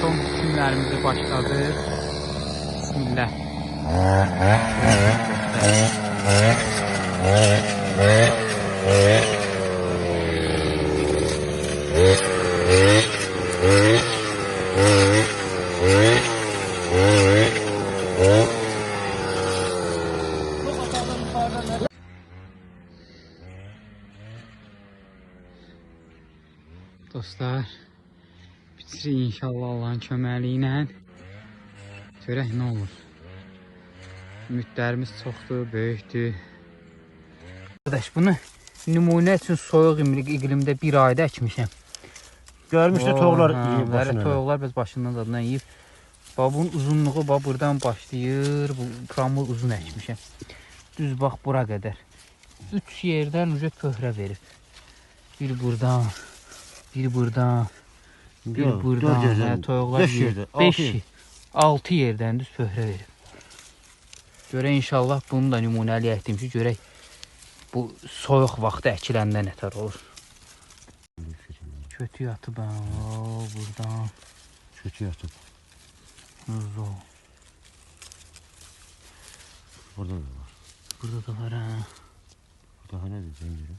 son günlərimizi başladı. Bismillah. Dostlar, bitirik inşallah Allahın köməyi ilə. Görək nə olur. Ümidlərimiz çoxdur, böyükdür. Qardaş, bunu nümunə üçün soyuq iqlimdə bir ayda əkmişəm. Görmüşdü toğlar hə, yeyib başına. toyuqlar bez başından zadından yeyib. Bax bunun uzunluğu bax buradan başlayır. Bu pramul uzun əkmişəm. Düz bax bura qədər. 3 yerdən uca pöhrə verib. Bir buradan, bir buradan, bir Yox, buradan. dörd yerdən, Hə, toyuqlar beş yerdə, altı 5 yer. 6 yerdən düz pöhrə verib. Görək inşallah bunu da nümunəli əkdim ki, görək bu soyuq vaxtı əkiləndə nətər olur. Kötü yatıb o, buradan. Kötü yatıb. Zo. Burada da var. Burada da var ha. Daha nədir zənciri?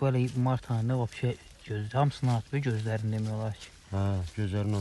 Böyle mart ayında vapşe göz, hamısını atıb gözlərində demək olar ki. Hə, gözlərin